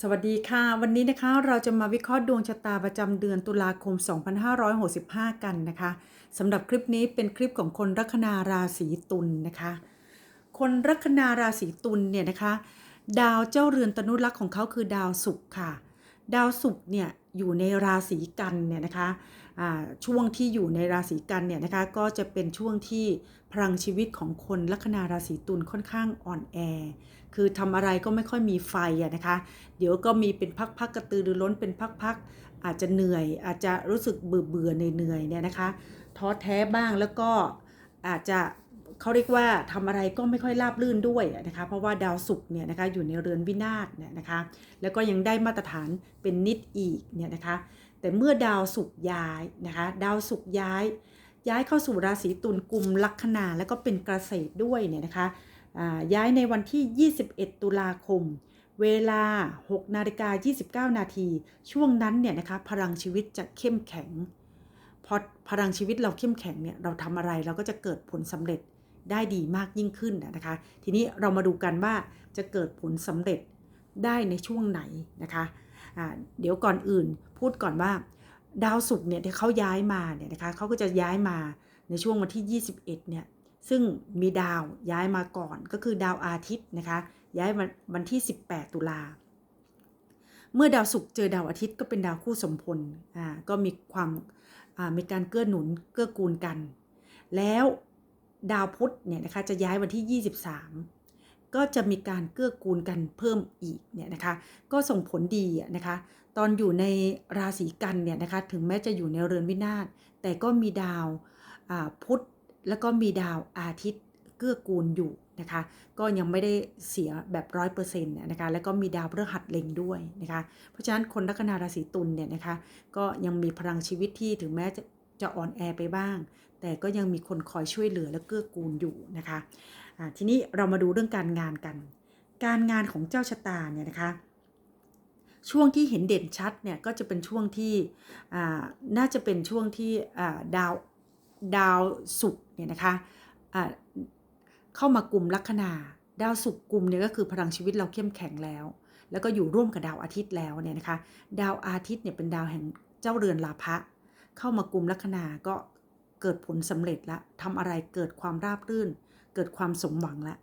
สวัสดีค่ะ วันนี้นะคะเราจะมาวิเคราะห์ดวงชะตาประจำเดือนตุลาคม 2565 กันนะคะสำหรับคลิปนี้เป็นคลิปของคนลัคนาราศีตุลนะคะ คนลัคนาราศีตุลเนี่ยนะคะ ดาวเจ้าเรือนตนุรักษ์ของเขาคือดาวศุกร์ค่ะ ดาวศุกร์เนี่ย อยู่ในราศีกันเนี่ยนะคะอ่าช่วงที่อยู่ในราศีกันเนี่ยนะคะก็จะเป็นช่วงที่พลังชีวิตของคนลัคนาราศีตุลค่อนข้างอ่อนแอ คือทำอะไรก็ไม่ค่อยมีไฟอะนะคะ เดี๋ยวก็มีเป็นพักๆกระตือรือร้นเป็นพักๆอาจจะเหนื่อย อาจจะรู้สึกเบื่อเบื่อเหนื่อยๆเนี่ยนะคะท้อแท้บ้างแล้วก็อาจจะ เขาเรียกว่าทำอะไรก็ไม่ค่อยราบรื่นด้วยนะคะเพราะว่าดาวศุกร์เนี่ยนะคะอยู่ในเรือนวินาศเนี่ยนะคะแล้วก็ยังได้มาตรฐานเป็นนิดอีกเนี่ยนะคะแต่เมื่อดาวศุกร์ย้ายนะคะดาวศุกร์ย้าย ย้ายเข้าสู่ราศีตุลกุมลัคนาแล้วก็เป็นเกษตรด้วยเนี่ยนะคะย้ายในวันที่ 21 ตุลาคม เวลา 6 นาฬิกา 29 นาที ช่วงนั้นเนี่ยนะคะพลังชีวิตจะเข้มแข็งพอพลังชีวิตเราเข้มแข็งเนี่ยเราทำอะไรเราก็จะเกิดผลสำเร็จ ได้ดีมากยิ่งขึ้นนะคะ ทีนี้เรามาดูกันว่าจะเกิดผลสำเร็จได้ในช่วงไหนนะคะอ่าเดี๋ยวก่อนอื่นพูดก่อนว่า ดาวศุกร์เนี่ยที่เขาย้ายมาเนี่ยนะคะเขาก็จะย้ายมาในช่วงวันที่ 21เนี่ยซึ่งมีดาวย้ายมาก่อนก็คือดาวอาทิตย์นะคะย้ายวันวันที่ 18 ตุลาเมื่อดาวศุกร์เจอดาวอาทิตย์ก็เป็นดาวคู่สมพลอ่าก็มีความอ่ามีการเกื้อหนุนเกื้อกูลกัน แล้ว ดาวพุธเนี่ยนะคะจะย้ายวันที่ 23 ก็จะมีการเกื้อกูลกันเพิ่มอีกเนี่ยนะคะ ก็ส่งผลดีอะนะคะตอนอยู่ในราศีกันเนี่ยนะคะถึงแม้จะอยู่ในเรือนวินาศแต่ก็มีดาวพุธแล้วก็มีดาวอาทิตย์เกื้อกูลอยู่นะคะ ก็ยังไม่ได้เสียแบบร้อยเปอร์เซ็นต์นะคะ แล้วก็มีดาวพฤหัสเล็งด้วยนะคะ เพราะฉะนั้นคนลัคนาราศีตุลเนี่ยนะคะ ก็ยังมีพลังชีวิตที่ถึงแม้จะจะอ่อนแอไปบ้าง แต่ก็ยังมีคนคอยช่วยเหลือและเกื้อกูลอยู่นะคะอ่าทีนี้เรามาดูเรื่องการงานกัน การงานของเจ้าชะตาเนี่ยนะคะ ช่วงที่เห็นเด่นชัดเนี่ยก็จะเป็นช่วงที่น่าจะเป็นช่วงที่ดาวดาวศุกร์เนี่ยนะคะเข้ามากลุ่มลัคนาดาวศุกร์กลุ่มเนี่ยก็คือพลังชีวิตเราเข้มแข็งแล้ว แล้วก็อยู่ร่วมกับดาวอาทิตย์แล้วเนี่ยนะคะ ดาวอาทิตย์เนี่ยเป็นดาวแห่งเจ้าเรือนลาภะเข้ามากลุ่มลัคนาก็ เกิดผลสำเร็จละทำอะไรเกิดความราบรื่น เกิดความสมหวังละ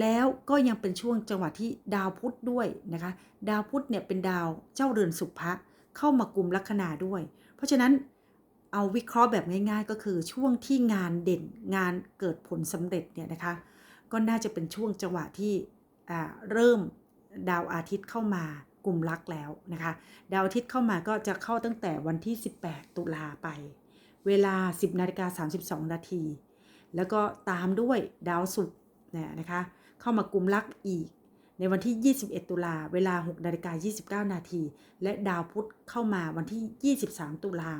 แล้วก็ยังเป็นช่วงจังหวะที่ดาวพุธด้วยนะคะ ดาวพุธเนี่ยเป็นดาวเจ้าเรือนสุภะเข้ามากลุ่มลัคนาด้วย เพราะฉะนั้นเอาวิเคราะห์แบบง่าย ๆ ก็คือช่วงที่งานเด่นงานเกิดผลสำเร็จเนี่ยนะคะ ก็น่าจะเป็นช่วงจังหวะที่เริ่มดาวอาทิตย์เข้ามากลุ่มลักแล้วนะคะ ดาวอาทิตย์เข้ามาก็จะเข้าตั้งแต่วันที่ 18 ตุลาไป เวลา 10นาฬิกา32 นาที แล้วก็ตามด้วยดาวศุกร์เนี่ยนะคะ เข้ามากลุ่มลักอีก ในวันที่ 21 ตุลาเวลา6นาฬิกา29 นาที และดาวพุธเข้ามาวันที่ 23 ตุลา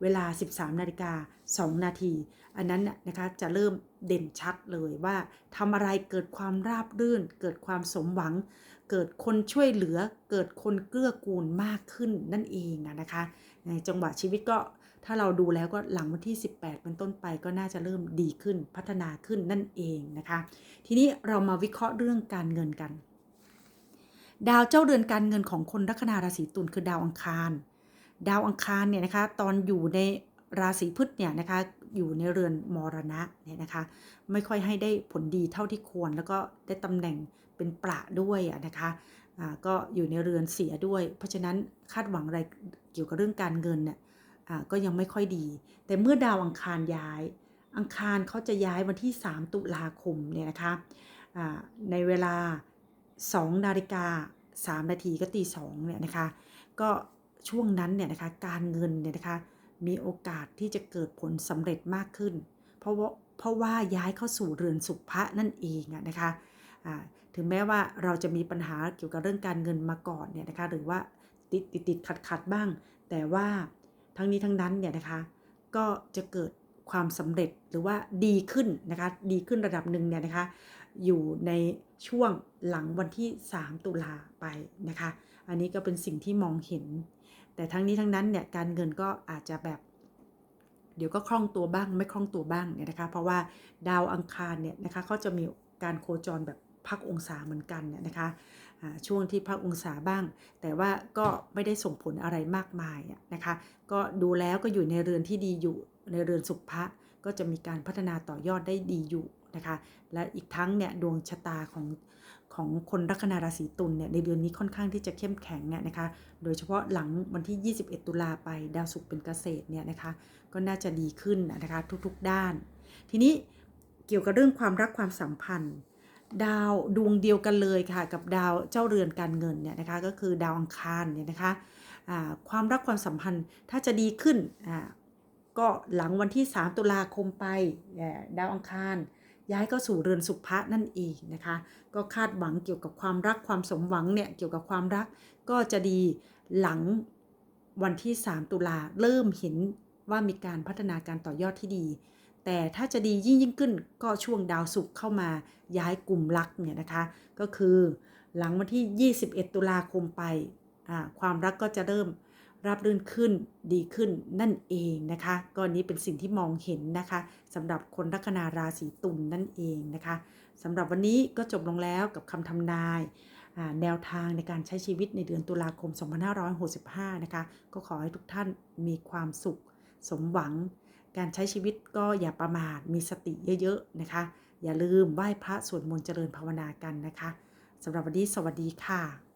เวลา 13นาฬิกา2นาที อันนั้นน่ะนะคะจะเริ่มเด่นชัดเลยว่าทำอะไรเกิดความราบรื่น เกิดความสมหวัง เกิดคนช่วยเหลือ เกิดคนเกื้อกูลมากขึ้นนั่นเองนะคะในจังหวะชีวิตก็ ถ้าเราดูแล้วก็หลังวันที่ 18 เป็นต้นไปก็น่าจะเริ่มดีขึ้นพัฒนาขึ้นนั่นเองนะคะ ทีนี้เรามาวิเคราะห์เรื่องการเงินกัน ดาวเจ้าเรือนการเงินของคนลัคนาราศีตุลคือดาวอังคาร ดาวอังคารเนี่ยนะคะตอนอยู่ในราศีพฤษเนี่ยนะคะอยู่ในเรือนมรณะเนี่ยนะคะ ไม่ค่อยให้ได้ผลดีเท่าที่ควร แล้วก็ได้ตำแหน่งเป็นประด้วยอะนะคะอ่าก็อยู่ในเรือนเสียด้วย เพราะฉะนั้นคาดหวังอะไรเกี่ยวกับเรื่องการเงินเนี่ย ก็ยังไม่ค่อยดี แต่เมื่อดาวอังคารย้าย อังคารเขาจะย้ายวันที่ 3 ตุลาคมเนี่ยนะคะในเวลา 2 นาฬิกา 3 นาทีก็ตี2เนี่ยนะคะ ก็ช่วงนั้นเนี่ยนะคะการเงินเนี่ยนะคะมีโอกาสที่จะเกิดผลสำเร็จมากขึ้น เพราะว่าเพราะว่าย้ายเข้าสู่เรือนสุภะนั่นเองอะนะคะถึงแม้ว่าเราจะมีปัญหาเกี่ยวกับเรื่องการเงินมาก่อนเนี่ยนะคะหรือว่าติดติดติดขัดขัดบ้าง แต่ว่า ทั้งนี้ทั้งนั้นเนี่ยนะคะ ก็จะเกิดความสำเร็จหรือว่าดีขึ้นนะคะ ดีขึ้นระดับหนึ่งเนี่ยนะคะ อยู่ในช่วงหลังวันที่ 3 ตุลาไปนะคะ อันนี้ก็เป็นสิ่งที่มองเห็น แต่ทั้งนี้ทั้งนั้นเนี่ยการเงินก็อาจจะแบบ เดี๋ยวก็คล่องตัวบ้างไม่คล่องตัวบ้างเนี่ยนะคะ เพราะว่าดาวอังคารเนี่ยนะคะเขาจะมีการโคจรแบบพักองศาเหมือนกันเนี่ยนะคะ ช่วงที่พระองศาบ้าง แต่ว่าก็ไม่ได้ส่งผลอะไรมากมายนะคะ ก็ดูแล้วก็อยู่ในเรือนที่ดีอยู่ในเรือนสุภะก็จะมีการพัฒนาต่อยอดได้ดีอยู่นะคะ และอีกทั้งเนี่ยดวงชะตาของของคนลัคนาราศีตุลเนี่ยในเดือนนี้ค่อนข้างที่จะเข้มแข็งเนี่ยนะคะ โดยเฉพาะหลังวันที่ 21 ตุลาไปดาวศุกร์เป็นเกษตรเนี่ยนะคะก็น่าจะดีขึ้นนะคะทุกๆด้าน ทีนี้เกี่ยวกับเรื่องความรักความสัมพันธ์ ดาวดวงเดียวกันเลยค่ะ กับดาวเจ้าเรือนการเงินเนี่ยนะคะก็คือดาวอังคารเนี่ยนะคะความรักความสัมพันธ์ถ้าจะดีขึ้นก็หลังวันที่ 3 ตุลาคมไปดาวอังคาร ย้ายก็สู่เรือนสุภะนั่นเองนะคะ ก็คาดหวังเกี่ยวกับความรักความสมหวังเนี่ยเกี่ยวกับความรักก็จะดีหลังวันที่ 3 ตุลาเริ่มเห็นว่ามีการพัฒนาการต่อยอดที่ดี แต่ถ้าจะดียิ่งยิ่งขึ้นก็ช่วงดาวศุกร์เข้ามาย้ายกลุ่มรักเนี่ยนะคะ ก็คือหลังวันที่ 21 ตุลาคมไป ความรักก็จะเริ่มรับรื่นขึ้นดีขึ้นนั่นเองนะคะก็นี้เป็นสิ่งที่มองเห็นนะคะสำหรับคนลัคนาราศีตุลนนั่นเองนะคะสำหรับวันนี้ก็จบลงแล้วกับคำทำนายแนวทางในการใช้ชีวิตในเดือนตุลาคม 2565 นะคะ ก็ขอให้ทุกท่านมีความสุข สมหวัง การใช้ชีวิตก็อย่าประมาทมีสติเยอะๆนะคะ อย่าลืมไหว้พระสวดมนต์เจริญภาวนากันนะคะสำหรับวันนี้สวัสดีค่ะ